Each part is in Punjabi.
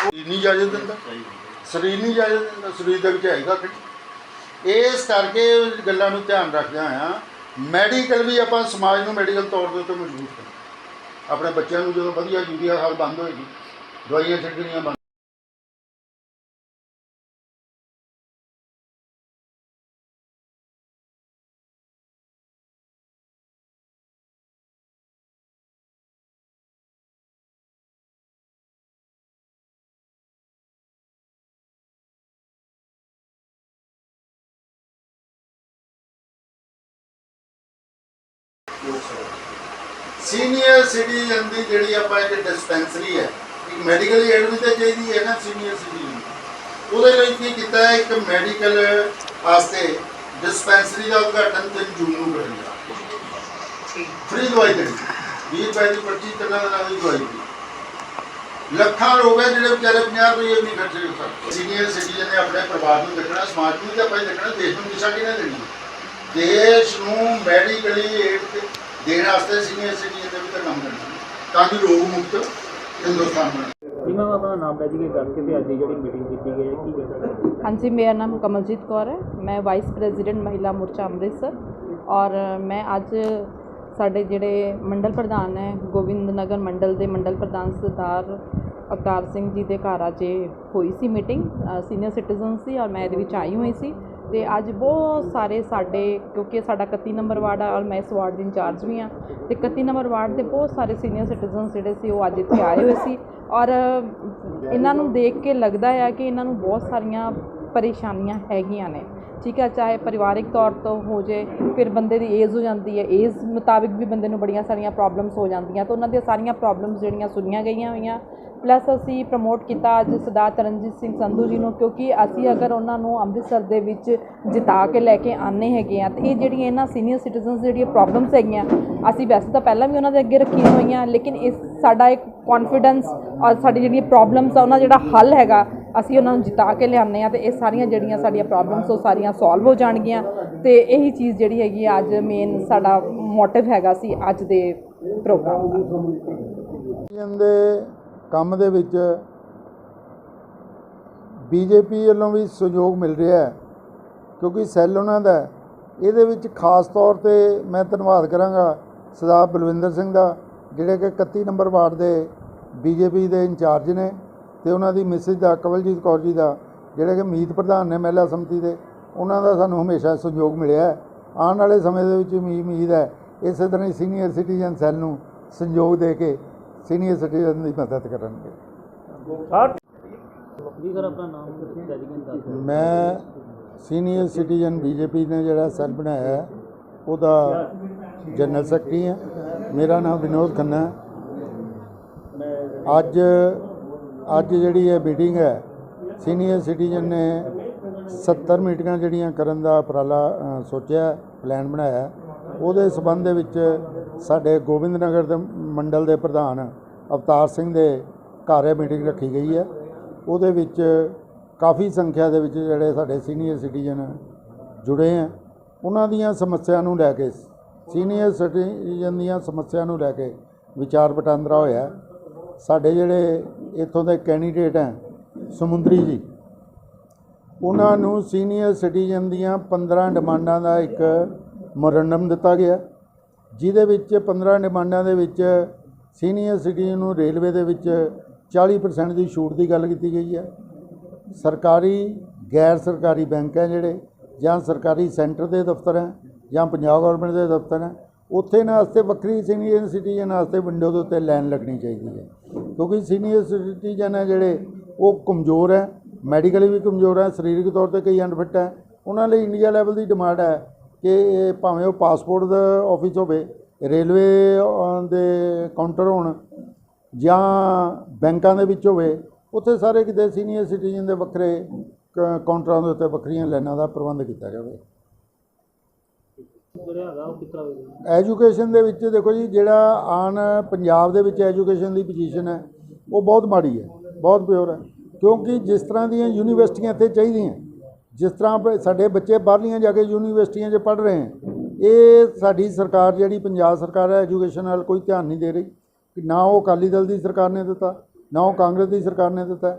ਸਰੀਰ ਨਹੀਂ ਇਜਾਜ਼ਤ ਦਿੰਦਾ। ਸਰੀਰ ਨਹੀਂ ਇਜਾਜ਼ਤ ਦਿੰਦਾ, ਸਰੀਰ ਦੇ ਵਿੱਚ ਹੈਗਾ ਕਿ ਇਸ ਕਰਕੇ ਗੱਲਾਂ ਨੂੰ ਧਿਆਨ ਰੱਖਦਿਆਂ ਆ ਮੈਡੀਕਲ ਵੀ ਆਪਾਂ ਸਮਾਜ ਨੂੰ ਮੈਡੀਕਲ ਤੌਰ ਦੇ ਉੱਤੇ ਮਜ਼ਬੂਤ ਕਰੀਏ। ਆਪਣੇ ਬੱਚਿਆਂ ਨੂੰ ਜਦੋਂ ਵਧੀਆ ਯੂਰੀਆ ਹਾਲ ਬੰਦ ਹੋਏਗੀ, ਦਵਾਈਆਂ ਛੱਡਣੀਆਂ ਸੀਨੀਅਰ ਸਿਟੀਜ਼ਨ ਦੀ ਜਿਹੜੀ ਆਪਾਂ ਇੱਕ ਡਿਸਪੈਂਸਰੀ ਹੈ, ਇੱਕ ਮੈਡੀਕਲ ਏਡ ਵੀ ਤਾਂ ਚਾਹੀਦੀ ਹੈ ਨਾ ਸੀਨੀਅਰ ਸਿਟੀਜ਼ਨ ਉਹਦੇ ਲਈ ਕੀ ਕੀਤਾ ਹੈ, ਇੱਕ ਮੈਡੀਕਲ ਵਾਸਤੇ ਡਿਸਪੈਂਸਰੀ ਦਾ ਉਦਘਾਟਨ 3 ਜੂਨ ਨੂੰ ਕਰਾਂਗਾ ਫ੍ਰੀ ਦਵਾਈ ਦੇਣੀ। 20 ਰੁਪਏ ਦੀ ਪਰਚੀ, ਤਿੰਨਾਂ ਦਿਨਾਂ ਦੀ ਦਵਾਈ ਲੱਖਾਂ ਲੋਕ ਹੈ ਜਿਹੜੇ ਵਿਚਾਰੇ 50 ਰੁਪਏ ਵੀ ਨਹੀਂ ਖਰਚ ਸਕਦੇ ਸੀਨੀਅਰ ਸਿਟੀਜ਼ਨ ਨੇ ਆਪਣੇ ਪਰਿਵਾਰ ਨੂੰ ਦੇਖਣਾ, ਸਮਾਜ ਨੂੰ ਤੇ ਆਪਾਂ ਦੇਖਣਾ, ਦੇਸ਼ ਨੂੰ ਦਿਸ਼ਾ ਕਿਹਨੇ ਦੇਣੀ ਹੈ? ਦੇਸ਼ ਨੂੰ ਮੈਡੀਕਲੀ ਏਡ ਦੇਣ ਵਾਸਤੇ ਸੀਨੀਅਰ ਸਿਟੀਜ਼ਨ ਨੇ ਵੀ ਤਾਂ ਕੰਮ ਕਰਨਾ। ਤਾਂ ਕਿ ਰੋਗ ਮੁਕਤ ਹਿੰਦੁਸਤਾਨ ਬਣੇ। ਜੀ ਮੈਂ ਆਪਣਾ ਨਾਮ ਲੈ ਜੀ ਕਰਕੇ ਤੇ ਅੱਜ ਦੀ ਜਿਹੜੀ ਮੀਟਿੰਗ ਕੀਤੀ ਗਈ ਹੈ ਕੀ ਕਹਿਣਾ ਹਾਂਜੀ ਮੇਰਾ ਨਾਮ ਕਮਲਜੀਤ ਕੌਰ ਹੈ। ਮੈਂ ਵਾਈਸ ਪ੍ਰੈਜ਼ੀਡੈਂਟ ਮਹਿਲਾ ਮੋਰਚਾ ਅੰਮ੍ਰਿਤਸਰ ਔਰ ਮੈਂ ਅੱਜ ਸਾਡੇ ਜਿਹੜੇ ਮੰਡਲ ਪ੍ਰਧਾਨ ਹੈ ਗੋਬਿੰਦ ਨਗਰ ਮੰਡਲ ਦੇ ਮੰਡਲ ਪ੍ਰਧਾਨ ਸਰਦਾਰ ਅਵਤਾਰ ਸਿੰਘ ਜੀ ਦੇ ਘਰ ਅੱਜ ਇਹ ਹੋਈ ਸੀ ਮੀਟਿੰਗ ਸੀਨੀਅਰ ਸਿਟੀਜ਼ਨ ਸੀ ਔਰ ਮੈਂ ਇਹਦੇ ਵਿੱਚ ਆਈ ਹੋਈ ਸੀ। ਅਤੇ ਅੱਜ ਬਹੁਤ ਸਾਰੇ ਸਾਡੇ, ਕਿਉਂਕਿ ਸਾਡਾ 31 ਨੰਬਰ ਵਾਰਡ ਆ ਔਰ ਮੈਂ ਇਸ ਵਾਰਡ ਦੀ ਇੰਚਾਰਜ ਵੀ ਹਾਂ ਅਤੇ ਇਕੱਤੀ ਨੰਬਰ ਵਾਰਡ ਦੇ ਬਹੁਤ ਸਾਰੇ ਸੀਨੀਅਰ ਸਿਟੀਜ਼ਨ ਜਿਹੜੇ ਸੀ ਉਹ ਅੱਜ ਇੱਥੇ ਆਏ ਹੋਏ ਸੀ ਔਰ ਇਹਨਾਂ ਨੂੰ ਦੇਖ ਕੇ ਲੱਗਦਾ ਆ ਕਿ ਇਹਨਾਂ ਨੂੰ ਬਹੁਤ ਸਾਰੀਆਂ ਪਰੇਸ਼ਾਨੀਆਂ ਹੈਗੀਆਂ ਨੇ। ਠੀਕ ਹੈ, ਚਾਹੇ ਪਰਿਵਾਰਿਕ ਤੌਰ ਤੋਂ ਹੋ ਜੇ, ਫਿਰ ਬੰਦੇ ਦੀ ਏਜ ਹੋ ਜਾਂਦੀ ਹੈ। ਏਜ ਮੁਤਾਬਿਕ ਵੀ ਬੰਦੇ ਨੂੰ ਬੜੀਆਂ ਸਾਰੀਆਂ ਪ੍ਰੋਬਲਮਸ ਹੋ ਜਾਂਦੀਆਂ। ਤਾਂ ਉਹਨਾਂ ਦੀਆਂ ਸਾਰੀਆਂ ਪ੍ਰੋਬਲਮਸ ਜਿਹੜੀਆਂ ਸੁਣੀਆਂ ਗਈਆਂ ਹੋਈਆਂ। ਪਲੱਸ ਅਸੀਂ ਪ੍ਰਮੋਟ ਕੀਤਾ ਅੱਜ ਸਰਦਾਰ ਤਰਨਜੀਤ ਸਿੰਘ ਸੰਧੂ ਜੀ ਨੂੰ, ਕਿਉਂਕਿ ਅਸੀਂ ਅਗਰ ਉਹਨਾਂ ਨੂੰ ਅੰਮ੍ਰਿਤਸਰ ਦੇ ਵਿੱਚ ਜਿਤਾ ਕੇ ਲੈ ਕੇ ਆਨੇ ਹੈਗੇ ਆ ਤੇ ਇਹ ਜਿਹੜੀਆਂ ਇਹਨਾਂ ਸੀਨੀਅਰ ਸਿਟੀਜ਼ਨਸ ਜਿਹੜੀਆਂ ਪ੍ਰੋਬਲਮਸ ਹੈਗੀਆਂ, ਅਸੀਂ ਵੈਸੇ ਤਾਂ ਪਹਿਲਾਂ ਵੀ ਉਹਨਾਂ ਦੇ ਅੱਗੇ ਰੱਖੀਆਂ ਹੋਈਆਂ, ਲੇਕਿਨ ਇਸ ਸਾਡਾ ਇੱਕ ਕੌਨਫੀਡੈਂਸ ਔਰ ਸਾਡੀ ਜਿਹੜੀਆਂ ਪ੍ਰੋਬਲਮਸ ਆ, ਉਹਨਾਂ ਜਿਹੜਾ ਹੱਲ ਹੈਗਾ ਅਸੀਂ ਉਹਨਾਂ ਨੂੰ ਜਿਤਾ ਕੇ ਲਿਆਉਂਦੇ ਆ ਤੇ ਇਹ ਸਾਰੀਆਂ ਜਿਹੜੀਆਂ ਸਾਡੀਆਂ ਪ੍ਰੋਬਲਮਸ ਉਹ ਸਾਰੀਆਂ ਸੋਲਵ ਹੋ ਜਾਣਗੀਆਂ। ਤੇ ਇਹੀ ਚੀਜ਼ ਜਿਹੜੀ ਹੈਗੀ ਆ, ਅੱਜ ਮੇਨ ਸਾਡਾ ਮੋਟਿਵ ਹੈਗਾ ਸੀ ਅੱਜ ਦੇ ਪ੍ਰੋਗਰਾਮ ਦਾ। ਦੇ ਕੰਮ ਦੇ ਵਿੱਚ ਬੀਜੇਪੀ ਵੱਲੋਂ ਵੀ ਸਹਿਯੋਗ ਮਿਲ ਰਿਹਾ ਹੈ, ਕਿਉਂਕਿ ਸੈੱਲ ਉਹਨਾਂ ਦਾ ਇਹਦੇ ਵਿੱਚ ਖਾਸ ਤੌਰ ਤੇ ਮੈਂ ਧੰਨਵਾਦ ਕਰਾਂਗਾ ਸਰਦਾਰ ਬਲਵਿੰਦਰ ਸਿੰਘ ਦਾ, ਜਿਹੜੇ ਕਿ 31 ਨੰਬਰ ਵਾਰਡ ਦੇ ਬੀਜੇਪੀ ਦੇ ਇੰਚਾਰਜ ਨੇ। ਤੇ ਉਹਨਾਂ ਦੀ ਮਿਸਿਸ ਦਾ ਕਵਲਜੀਤ ਕੌਰ ਜੀ ਦਾ ਜਿਹੜੇ ਕਿ ਮੀਤ ਪ੍ਰਧਾਨ ਨੇ ਮਹਿਲਾ ਸਮਿਤੀ ਦੇ ਉਹਨਾਂ ਦਾ ਸਾਨੂੰ ਹਮੇਸ਼ਾ ਸਹਿਯੋਗ ਮਿਲਿਆ ਆਉਣ ਵਾਲੇ ਸਮੇਂ ਦੇ ਵਿੱਚ ਵੀ ਉਮੀਦ ਹੈ ਇਸੇ ਤਰ੍ਹਾਂ ਹੀ ਸੀਨੀਅਰ ਸਿਟੀਜ਼ਨ ਸੈੱਲ ਨੂੰ ਸਹਿਯੋਗ ਦੇ ਕੇ ਸੀਨੀਅਰ ਸਿਟੀਜ਼ਨ ਦੀ ਮਦਦ ਕਰਨਗੇ। ਜੀ ਸਰ ਆਪਣਾ ਨਾਮ ਡੈਡੀਕੇਟ ਦੱਸ ਦਿਓ। ਮੈਂ ਸੀਨੀਅਰ ਸਿਟੀਜ਼ਨ ਬੀਜੇਪੀ ਨੇ ਜਿਹੜਾ ਸੈੱਲ ਬਣਾਇਆ ਉਹਦਾ ਜਨਰਲ ਸੈਕਟਰੀ ਹਾਂ। ਮੇਰਾ ਨਾਮ ਵਿਨੋਦ ਖੰਨਾ ਅੱਜ ਅੱਜ ਜਿਹੜੀ ਇਹ ਮੀਟਿੰਗ ਹੈ ਸੀਨੀਅਰ ਸਿਟੀਜ਼ਨ ਨੇ 70 ਮੀਟਿੰਗਾਂ ਜਿਹੜੀਆਂ ਕਰਨ ਦਾ ਉਪਰਾਲਾ ਸੋਚਿਆ ਪਲਾਨ ਬਣਾਇਆ। ਉਹਦੇ ਸਬੰਧ ਦੇ ਵਿੱਚ ਸਾਡੇ ਗੋਬਿੰਦ ਨਗਰ ਦੇ ਮੰਡਲ ਦੇ ਪ੍ਰਧਾਨ ਅਵਤਾਰ ਸਿੰਘ ਦੇ ਘਰ ਇਹ ਮੀਟਿੰਗ ਰੱਖੀ ਗਈ ਹੈ। ਉਹਦੇ ਵਿੱਚ ਕਾਫੀ ਸੰਖਿਆ ਦੇ ਵਿੱਚ ਜਿਹੜੇ ਸਾਡੇ ਸੀਨੀਅਰ ਸਿਟੀਜ਼ਨ ਜੁੜੇ ਆ ਉਹਨਾਂ ਦੀਆਂ ਸਮੱਸਿਆ ਨੂੰ ਲੈ ਕੇ ਸੀਨੀਅਰ ਸਿਟੀਜ਼ਨ ਦੀਆਂ ਸਮੱਸਿਆ ਨੂੰ ਲੈ ਕੇ ਵਿਚਾਰ ਵਟਾਂਦਰਾ ਹੋਇਆ। ਸਾਡੇ ਜਿਹੜੇ ਇੱਥੋਂ ਦੇ ਕੈਂਡੀਡੇਟ ਹੈ, ਸਮੁੰਦਰੀ ਜੀ, ਉਹਨਾਂ ਨੂੰ ਸੀਨੀਅਰ ਸਿਟੀਜ਼ਨ ਦੀਆਂ 15 ਡਿਮਾਂਡਾਂ ਦਾ ਇੱਕ ਮੋਰੰਡਮ ਦਿੱਤਾ ਗਿਆ। ਜਿਹਦੇ ਵਿੱਚ 15 ਡਿਮਾਂਡਾਂ ਦੇ ਵਿੱਚ ਸੀਨੀਅਰ ਸਿਟੀਜ਼ਨ ਨੂੰ ਰੇਲਵੇ ਦੇ ਵਿੱਚ 40% ਦੀ ਛੂਟ ਦੀ ਗੱਲ ਕੀਤੀ ਗਈ ਹੈ। ਸਰਕਾਰੀ, ਗੈਰ ਸਰਕਾਰੀ ਬੈਂਕ ਹੈ ਜਿਹੜੇ, ਜਾਂ ਸਰਕਾਰੀ ਸੈਂਟਰ ਦੇ ਦਫ਼ਤਰ ਹੈ, ਜਾਂ ਪੰਜਾਬ ਗਵਰਨਮੈਂਟ ਦੇ ਦਫ਼ਤਰ ਹੈ, ਉੱਥੇ ਨਾ ਵਾਸਤੇ ਵੱਖਰੀ ਸੀਨੀਅਰ ਸਿਟੀਜ਼ਨ ਵਾਸਤੇ ਵਿੰਡੋ ਦੇ ਉੱਤੇ ਲਾਈਨ ਲੱਗਣੀ ਚਾਹੀਦੀ ਹੈ। ਕਿਉਂਕਿ ਸੀਨੀਅਰ ਸਿਟੀਜ਼ਨ ਹੈ ਜਿਹੜੇ, ਉਹ ਕਮਜ਼ੋਰ ਹੈ, ਮੈਡੀਕਲੀ ਵੀ ਕਮਜ਼ੋਰ ਹੈ, ਸਰੀਰਕ ਤੌਰ ਤੇ ਕਈ ਅਨਫਿਟ ਹੈ। ਉਹਨਾਂ ਲਈ ਇੰਡੀਆ ਲੈਵਲ ਦੀ ਡਿਮਾਂਡ ਹੈ ਕਿ ਇਹ ਭਾਵੇਂ ਉਹ ਪਾਸਪੋਰਟ ਦਾ ਆਫਿਸ ਹੋਵੇ ਰੇਲਵੇ ਦੇ ਕਾਊਂਟਰ ਹੋਣ ਜਾਂ ਬੈਂਕਾਂ ਦੇ ਵਿੱਚ ਹੋਵੇ, ਉੱਥੇ ਸਾਰੇ ਕਿਤੇ ਸੀਨੀਅਰ ਸਿਟੀਜ਼ਨ ਦੇ ਵੱਖਰੇ ਕ- ਕਾਊਂਟਰਾਂ ਦੇ ਉੱਤੇ ਵੱਖਰੀਆਂ ਲਾਈਨਾਂ ਦਾ ਪ੍ਰਬੰਧ ਕੀਤਾ ਜਾਵੇ ਜਿਹੜਾ ਹੈਗਾ ਉਹ ਕਿਸ ਤਰ੍ਹਾਂ ਹੋਵੇਗਾ ਐਜੂਕੇਸ਼ਨ ਦੇ ਵਿੱਚ ਦੇਖੋ ਜੀ, ਜਿਹੜਾ ਆਨ ਪੰਜਾਬ ਦੇ ਵਿੱਚ ਐਜੂਕੇਸ਼ਨ ਦੀ ਪੋਜੀਸ਼ਨ ਹੈ, ਉਹ ਬਹੁਤ ਮਾੜੀ ਹੈ, ਬਹੁਤ ਪਿਓਰ ਹੈ। ਕਿਉਂਕਿ ਜਿਸ ਤਰ੍ਹਾਂ ਦੀਆਂ ਯੂਨੀਵਰਸਿਟੀਆਂ ਇੱਥੇ ਚਾਹੀਦੀਆਂ, ਜਿਸ ਤਰ੍ਹਾਂ ਸਾਡੇ ਬੱਚੇ ਬਾਹਰਲੀਆਂ ਜਾ ਕੇ ਯੂਨੀਵਰਸਿਟੀਆਂ 'ਚ ਪੜ੍ਹ ਰਹੇ ਹੈ, ਇਹ ਸਾਡੀ ਸਰਕਾਰ ਜਿਹੜੀ ਪੰਜਾਬ ਸਰਕਾਰ ਹੈ ਐਜੂਕੇਸ਼ਨ ਨਾਲ ਕੋਈ ਧਿਆਨ ਨਹੀਂ ਦੇ ਰਹੀ। ਨਾ ਉਹ ਅਕਾਲੀ ਦਲ ਦੀ ਸਰਕਾਰ ਨੇ ਦਿੱਤਾ, ਨਾ ਉਹ ਕਾਂਗਰਸ ਦੀ ਸਰਕਾਰ ਨੇ ਦਿੱਤਾ।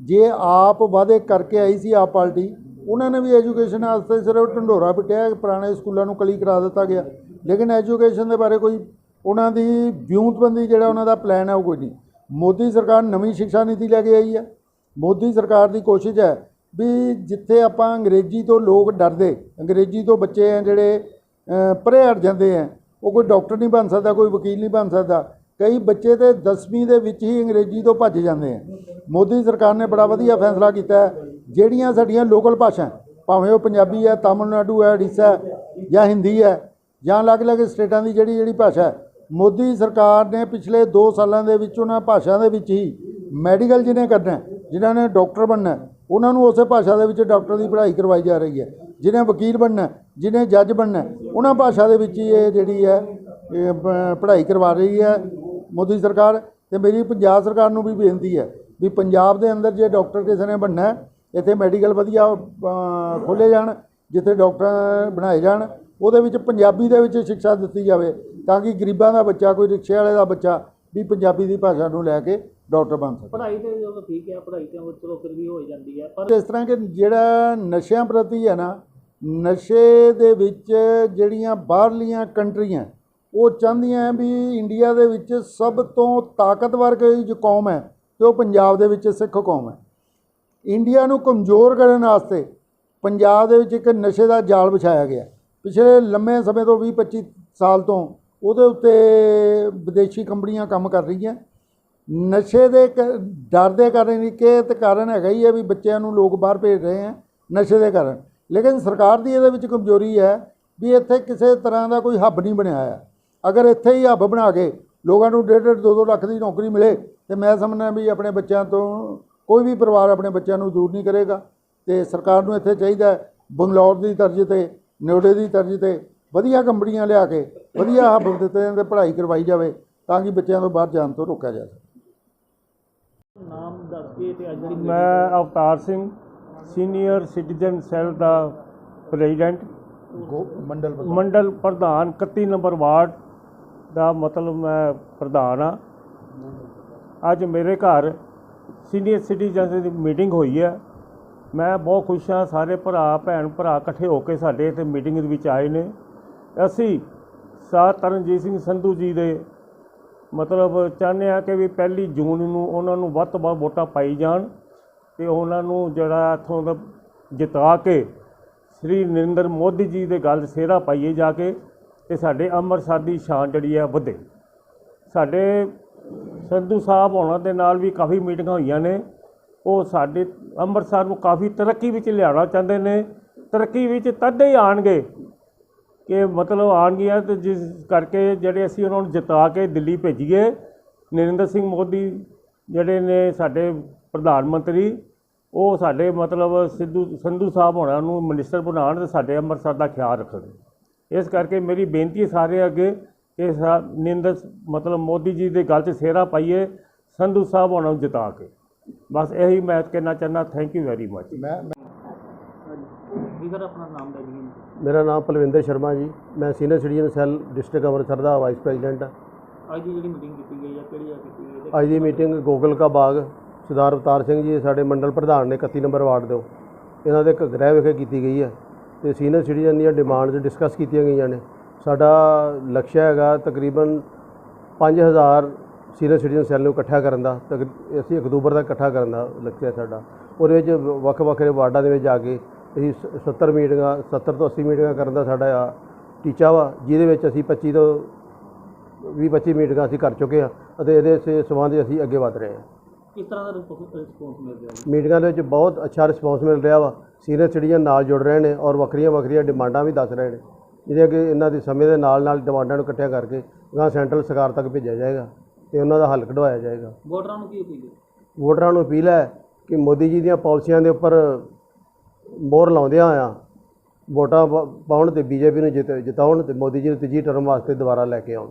ਜੇ ਆਪ ਵਾਅਦੇ ਕਰਕੇ ਆਈ ਸੀ ਆਪ ਪਾਰਟੀ ਉਹਨਾਂ ਨੇ ਵੀ ਐਜੂਕੇਸ਼ਨ ਵਾਸਤੇ ਸਿਰਫ ਢੰਡੋਰਾ ਪਿੱਟਿਆ, ਪੁਰਾਣੇ ਸਕੂਲਾਂ ਨੂੰ ਕਲੀ ਕਰਾ ਦਿੱਤਾ ਗਿਆ। ਲੇਕਿਨ ਐਜੂਕੇਸ਼ਨ ਦੇ ਬਾਰੇ ਕੋਈ ਉਹਨਾਂ ਦੀ ਵਿਉਂਤਬੰਦੀ ਜਿਹੜਾ ਉਹਨਾਂ ਦਾ ਪਲਾਨ ਹੈ ਉਹ ਕੋਈ ਨਹੀਂ। ਮੋਦੀ ਸਰਕਾਰ ਨਵੀਂ ਸਿੱਖਿਆ ਨੀਤੀ ਲੈ ਕੇ ਆਈ ਹੈ। ਮੋਦੀ ਸਰਕਾਰ ਦੀ ਕੋਸ਼ਿਸ਼ ਹੈ ਵੀ ਜਿੱਥੇ ਆਪਾਂ ਅੰਗਰੇਜ਼ੀ ਤੋਂ ਲੋਕ ਡਰਦੇ, ਅੰਗਰੇਜ਼ੀ ਤੋਂ ਬੱਚੇ ਆ ਜਿਹੜੇ ਪਰੇ ਹਟ ਜਾਂਦੇ ਆ, ਉਹ ਕੋਈ ਡਾਕਟਰ ਨਹੀਂ ਬਣ ਸਕਦਾ, ਕੋਈ ਵਕੀਲ ਨਹੀਂ ਬਣ ਸਕਦਾ। ਕਈ ਬੱਚੇ ਤੇ 10ਵੀਂ ਦੇ ਵਿੱਚ ਹੀ ਅੰਗਰੇਜ਼ੀ ਤੋਂ ਭੱਜ ਜਾਂਦੇ ਆ। ਮੋਦੀ ਸਰਕਾਰ ਨੇ ਬੜਾ ਵਧੀਆ ਫੈਸਲਾ ਕੀਤਾ ਹੈ, ਜਿਹੜੀਆਂ ਸਾਡੀਆਂ ਲੋਕਲ ਭਾਸ਼ਾ ਭਾਵੇਂ ਉਹ ਪੰਜਾਬੀ ਹੈ, ਤਾਮਿਲਨਾਡੂ ਹੈ, ਉੜੀਸਾ ਜਾਂ ਹਿੰਦੀ ਹੈ ਜਾਂ ਅਲੱਗ-ਅਲੱਗ ਸਟੇਟਾਂ ਦੀ ਜਿਹੜੀ ਜਿਹੜੀ ਭਾਸ਼ਾ ਹੈ, ਮੋਦੀ ਸਰਕਾਰ ਨੇ ਪਿਛਲੇ 2 ਸਾਲਾਂ ਦੇ ਵਿੱਚ ਉਹਨਾਂ ਭਾਸ਼ਾ ਦੇ ਵਿੱਚ ਹੀ ਮੈਡੀਕਲ ਜਿਹਨੇ ਕਰਨਾ ਜਿਨ੍ਹਾਂ ਨੇ ਡਾਕਟਰ ਬਣਨਾ ਉਹਨਾਂ ਨੂੰ ਉਸੇ ਭਾਸ਼ਾ ਦੇ ਵਿੱਚ ਡਾਕਟਰ ਦੀ ਪੜ੍ਹਾਈ ਕਰਵਾਈ ਜਾ ਰਹੀ ਹੈ, ਜਿਹਨੇ ਵਕੀਲ ਬਣਨਾ ਜਿਹਨੇ ਜੱਜ ਬਣਨਾ ਉਹਨਾਂ ਭਾਸ਼ਾ ਦੇ ਵਿੱਚ ਹੀ ਇਹ ਜਿਹੜੀ ਹੈ ਪੜ੍ਹਾਈ ਕਰਵਾ ਰਹੀ ਹੈ। ਮੋਦੀ ਸਰਕਾਰ ਤੇ ਮੇਰੀ ਪੰਜਾਬ ਸਰਕਾਰ ਨੂੰ ਵੀ ਬੇਨਤੀ ਹੈ ਵੀ ਪੰਜਾਬ ਦੇ ਅੰਦਰ ਜੇ ਡਾਕਟਰ ਕਿਸੇ ਨੇ ਬਣਨਾ ਇੱਥੇ ਮੈਡੀਕਲ ਵਧੀਆ ਖੋਲ੍ਹੇ ਜਾਣ ਜਿੱਥੇ ਡਾਕਟਰ ਬਣਾਏ ਜਾਣ ਉਹਦੇ ਵਿੱਚ ਪੰਜਾਬੀ ਦੇ ਵਿੱਚ ਸਿੱਖਿਆ ਦਿੱਤੀ ਜਾਵੇ ਤਾਂ ਕਿ ਗਰੀਬਾਂ ਦਾ ਬੱਚਾ ਕੋਈ ਰਿਕਸ਼ੇ ਵਾਲੇ ਦਾ ਬੱਚਾ ਵੀ ਪੰਜਾਬੀ ਦੀ ਭਾਸ਼ਾ ਨੂੰ ਲੈ ਕੇ ਡਾਕਟਰ ਬਣ ਸਕੇ। ਪੜ੍ਹਾਈ ਤੇ ਜਦੋਂ ਠੀਕ ਹੈ ਪੜ੍ਹਾਈ ਤੇ ਉਹ ਚਲੋ ਫਿਰ ਵੀ ਹੋ ਜਾਂਦੀ ਹੈ ਪਰ ਪਰ ਇਸ ਤਰ੍ਹਾਂ ਕਿ ਜਿਹੜਾ ਨਸ਼ਿਆਂ ਪ੍ਰਤੀ ਹੈ ਨਾ ਨਸ਼ੇ ਦੇ ਵਿੱਚ ਜਿਹੜੀਆਂ ਬਾਹਰਲੀਆਂ ਕੰਟਰੀਆਂ ਉਹ ਚਾਹੁੰਦੀਆਂ ਵੀ ਇੰਡੀਆ ਦੇ ਵਿੱਚ ਸਭ ਤੋਂ ਤਾਕਤਵਰ ਕੋਈ ਜੋ ਕੌਮ ਹੈ, ਤੇ ਉਹ ਪੰਜਾਬ ਦੇ ਵਿੱਚ ਸਿੱਖ ਕੌਮ ਹੈ। ਇੰਡੀਆ ਨੂੰ ਕਮਜ਼ੋਰ ਕਰਨ ਵਾਸਤੇ ਪੰਜਾਬ ਦੇ ਵਿੱਚ ਇੱਕ ਨਸ਼ੇ ਦਾ ਜਾਲ ਵਿਛਾਇਆ ਗਿਆ। ਪਿਛਲੇ ਲੰਮੇ ਸਮੇਂ ਤੋਂ 20 25 ਸਾਲ ਤੋਂ ਉਹਦੇ ਉੱਤੇ ਵਿਦੇਸ਼ੀ ਕੰਪਨੀਆਂ ਕੰਮ ਕਰ ਰਹੀਆਂ। ਨਸ਼ੇ ਦੇ ਕ- ਡਰ ਦੇ ਕਾਰਨ ਇੱਕ ਇਹ ਤੇ ਕਾਰਨ ਹੈਗਾ ਹੀ ਹੈ ਵੀ ਬੱਚਿਆਂ ਨੂੰ ਲੋਕ ਬਾਹਰ ਭੇਜ ਰਹੇ ਆ ਨਸ਼ੇ ਦੇ ਕਾਰਨ। ਲੇਕਿਨ ਸਰਕਾਰ ਦੀ ਇਹਦੇ ਵਿੱਚ ਕਮਜ਼ੋਰੀ ਹੈ ਵੀ ਇੱਥੇ ਕਿਸੇ ਤਰ੍ਹਾਂ ਦਾ ਕੋਈ ਹੱਬ ਨਹੀਂ ਬਣਿਆ ਹੋਇਆ। ਅਗਰ ਇੱਥੇ ਹੀ ਹੱਬ ਬਣਾ ਕੇ ਲੋਕਾਂ ਨੂੰ ਡੇਢ ਡੇਢ ਦੋ ਦੋ ਲੱਖ ਦੀ ਨੌਕਰੀ ਮਿਲੇ ਤੇ ਮੈਂ ਸਮਝਦਾ ਵੀ ਆਪਣੇ ਬੱਚਿਆਂ ਤੋਂ ਕੋਈ ਵੀ ਪਰਿਵਾਰ ਆਪਣੇ ਬੱਚਿਆਂ ਨੂੰ ਦੂਰ ਨਹੀਂ ਕਰੇਗਾ ਤੇ ਸਰਕਾਰ ਨੂੰ ਇੱਥੇ ਚਾਹੀਦਾ ਹੈ ਬੰਗਲੌਰ ਦੀ ਤਰਜ਼ ਤੇ ਨੋਇਡੇ ਦੀ ਤਰਜ਼ ਤੇ ਵਧੀਆ ਕੰਪਨੀਆਂ ਲਿਆ ਕੇ ਵਧੀਆ ਹੱਬ ਦਿੱਤੇ ਤੇ ਪੜ੍ਹਾਈ ਕਰਵਾਈ ਜਾਵੇ ਤਾਂ ਕਿ ਬੱਚਿਆਂ ਤੋਂ ਬਾਹਰ ਜਾਣ ਤੋਂ ਰੋਕਿਆ ਜਾ ਸਕੇ। ਨਾਮ ਦੱਸ ਕੇ ਤੇ ਅੱਜ ਜਿਹੜੀ ਮੈਂ Avtar Singh senior citizen cell ਦਾ ਪ੍ਰੈਜ਼ੀਡੈਂਟ। ਮੰਡਲ ਮੰਡਲ ਪ੍ਰਧਾਨ 31 ਨੰਬਰ ਵਾਰਡ। ਦਾ ਮਤਲਬ ਮੈਂ ਪ੍ਰਧਾਨ ਆ ਅੱਜ ਮੇਰੇ ਘਰ ਸੀਨੀਅਰ ਸਿਟੀਜ਼ਨ ਦੀ ਮੀਟਿੰਗ ਹੋਈ ਹੈ। ਮੈਂ ਬਹੁਤ ਖੁਸ਼ ਹਾਂ, ਸਾਰੇ ਭਰਾ, ਭੈਣ, ਭਰਾ ਇਕੱਠੇ ਹੋ ਕੇ ਸਾਡੇ ਇੱਥੇ ਮੀਟਿੰਗ ਦੇ ਵਿੱਚ ਆਏ ਨੇ। ਅਸੀਂ ਸਰ ਤਰਨਜੀਤ ਸਿੰਘ ਸੰਧੂ ਜੀ ਦੇ ਮਤਲਬ ਚਾਹੁੰਦੇ ਆ ਕਿ ਵੀ ਪਹਿਲੀ ਜੂਨ ਨੂੰ ਉਹਨਾਂ ਨੂੰ ਵੱਧ ਤੋਂ ਵੱਧ ਵੋਟਾਂ ਪਾਈ ਜਾਣ ਤੇ ਉਹਨਾਂ ਨੂੰ ਜਿਹੜਾ ਇੱਥੋਂ ਦਾ ਜਿਤਾ ਕੇ ਸ੍ਰੀ ਨਰਿੰਦਰ ਮੋਦੀ ਜੀ ਦੇ ਗੱਲ ਸਿਹਰਾ ਪਾਈਏ ਜਾ ਕੇ। ਤੇ ਸਾਡੇ ਅੰਮ੍ਰਿਤਸਰ ਦੀ ਸ਼ਾਨ ਜਿਹੜੀ ਆ ਵਧੇ। ਸਾਡੇ ਸੰਧੂ ਸਾਹਿਬ ਹੋਣਾ ਦੇ ਨਾਲ ਵੀ ਕਾਫੀ ਮੀਟਿੰਗਾਂ ਹੋਈਆਂ ਨੇ। ਉਹ ਸਾਡੇ ਅੰਮ੍ਰਿਤਸਰ ਨੂੰ ਕਾਫੀ ਤਰੱਕੀ ਵਿੱਚ ਲਿਆਉਣਾ ਚਾਹੁੰਦੇ ਨੇ। ਤਰੱਕੀ ਵਿੱਚ ਤਦ ਹੀ ਆਣਗੇ ਕਿ ਮਤਲਬ ਆਉਣਗੀਆਂ ਤੇ ਜਿਸ ਕਰਕੇ ਜਿਹੜੇ ਅਸੀਂ ਉਹਨਾਂ ਨੂੰ ਜਿਤਾ ਕੇ ਦਿੱਲੀ ਭੇਜੀਏ। ਨਰਿੰਦਰ ਸਿੰਘ ਮੋਦੀ ਜਿਹੜੇ ਨੇ ਸਾਡੇ ਪ੍ਰਧਾਨ ਮੰਤਰੀ, ਉਹ ਸਾਡੇ ਮਤਲਬ ਸਿੱਧੂ, ਸੰਧੂ ਸਾਹਿਬ ਹੋਣਾ ਨੂੰ ਮਿਨਿਸਟਰ ਬਣਾਉਣ ਤੇ ਸਾਡੇ ਅੰਮ੍ਰਿਤਸਰ ਦਾ ਖਿਆਲ ਰੱਖਣ ਇਸ ਕਰਕੇ ਮੇਰੀ ਬੇਨਤੀ ਸਾਰੇ ਅੱਗੇ ਕਿ ਸਾ- ਨਰਿੰਦਰ ਮਤਲਬ ਮੋਦੀ ਜੀ ਦੇ ਗੱਲ 'ਚ ਸਿਹਰਾ ਪਾਈਏ ਸੰਧੂ ਸਾਹਿਬ ਹੋਣਾ ਨੂੰ ਜਿਤਾ ਕੇ। ਬਸ ਇਹੀ ਮੈਂ ਕਹਿਣਾ ਚਾਹੁੰਦਾ ਥੈਂਕ ਯੂ ਵੈਰੀ ਮਚ ਮੈਂ ਜੀ ਸਰ ਆਪਣਾ ਨਾਮ ਲੈ ਜੀ ਮੇਰਾ ਨਾਮ ਪਲਵਿੰਦਰ ਸ਼ਰਮਾ ਜੀ। ਮੈਂ senior citizen cell district Amritsar ਦਾ ਵਾਈਸ ਪ੍ਰੈਜ਼ੀਡੈਂਟ ਹਾਂ। ਅੱਜ ਦੀ ਜਿਹੜੀ ਮੀਟਿੰਗ ਕੀਤੀ ਗਈ ਹੈ ਕਿਹੜੀ ਆ ਕੀਤੀ ਗਈ ਹੈ? ਅੱਜ ਦੀ ਮੀਟਿੰਗ ਗੋਗਲ ਕਾ ਬਾਗ ਸਰਦਾਰ ਅਵਤਾਰ ਸਿੰਘ ਜੀ ਸਾਡੇ ਮੰਡਲ ਪ੍ਰਧਾਨ ਨੇ 31 ਨੰਬਰ ਵਾਰਡ ਤੋਂ ਇਹਨਾਂ ਦੇ ਗ੍ਰਹਿ ਵਿਖੇ ਕੀਤੀ ਗਈ ਹੈ। ਤੇ ਸੀਨੀਅਰ ਸਿਟੀਜ਼ਨ ਦੀਆਂ ਡਿਮਾਂਡਸ ਡਿਸਕਸ ਕੀਤੀਆਂ ਗਈਆਂ ਨੇ। ਸਾਡਾ ਲਕਸ਼ਯ ਹੈਗਾ ਤਕਰੀਬਨ 5000 ਸੀਨੀਅਰ ਸਿਟੀਜ਼ਨ ਸੈੱਲ ਨੂੰ ਇਕੱਠਾ ਕਰਨ ਦਾ, ਤਕ, ਅਸੀਂ ਅਕਤੂਬਰ ਤੱਕ ਇਕੱਠਾ ਕਰਨ ਦਾ ਲਕਸ਼ਯ ਹੈ ਸਾਡਾ। ਉਹਦੇ ਵਿੱਚ ਵੱਖ ਵੱਖਰੇ ਵਾਰਡਾਂ ਦੇ ਵਿੱਚ ਜਾ ਕੇ ਅਸੀਂ ਸ- 70 ਮੀਟਿੰਗਾਂ 70 ਤੋਂ 80 ਮੀਟਿੰਗਾਂ ਕਰਨ ਦਾ ਸਾਡਾ ਆ ਟੀਚਾ ਵਾ, ਜਿਹਦੇ ਵਿੱਚ ਅਸੀਂ 25 ਤੋਂ 20 25 ਮੀਟਿੰਗਾਂ ਅਸੀਂ ਕਰ ਚੁੱਕੇ ਹਾਂ ਅਤੇ ਇਹਦੇ ਸੇ, ਸੰਬੰਧ ਅਸੀਂ ਅੱਗੇ ਵਧ ਰਹੇ ਹਾਂ। ਕਿਸ ਤਰ੍ਹਾਂ ਦਾ ਰਿਸਪੌਂਸ ਮਿਲ ਰਿਹਾ ਜੀ? ਮੀਟਿੰਗਾਂ ਦੇ ਵਿੱਚ ਬਹੁਤ ਅੱਛਾ ਰਿਸਪੌਂਸ ਮਿਲ ਰਿਹਾ ਵਾ। ਸੀਨੀਅਰ ਸਿਟੀਜ਼ਨ ਨਾਲ ਜੁੜ ਰਹੇ ਨੇ ਔਰ ਵੱਖਰੀਆਂ ਵੱਖਰੀਆਂ ਡਿਮਾਂਡਾਂ ਵੀ ਦੱਸ ਰਹੇ ਨੇ। ਜਿਹੜੀਆਂ ਕਿ ਇਹਨਾਂ ਦੀ ਸਮੇਂ ਦੇ ਨਾਲ ਨਾਲ ਡਿਮਾਂਡਾਂ ਨੂੰ ਇਕੱਠਿਆ ਕਰਕੇ ਗਾਂ ਸੈਂਟਰਲ ਸਰਕਾਰ ਤੱਕ ਭੇਜਿਆ ਜਾਏਗਾ ਤੇ ਉਹਨਾਂ ਦਾ ਹੱਲ ਕਢਵਾਇਆ ਜਾਏਗਾ। ਵੋਟਰਾਂ ਨੂੰ ਕੀ ਅਪੀਲ ਹੈ? ਵੋਟਰਾਂ ਨੂੰ ਅਪੀਲ ਹੈ ਕਿ ਮੋਦੀ ਜੀ ਦੀਆਂ ਪਾਲਿਸੀਆਂ ਦੇ ਉੱਪਰ ਮੋਹਰ ਲਾਉਂਦਿਆਂ ਆ ਵੋਟਾਂ ਪਾਉਣ ਤੇ ਬੀਜੇਪੀ ਨੂੰ ਜਿਤ ਜਿਤਾਉਣ ਤੇ ਮੋਦੀ ਜੀ ਨੂੰ ਤੀਜੀ ਟਰਮ ਵਾਸਤੇ ਦੁਬਾਰਾ ਲੈ ਕੇ ਆਉਣ।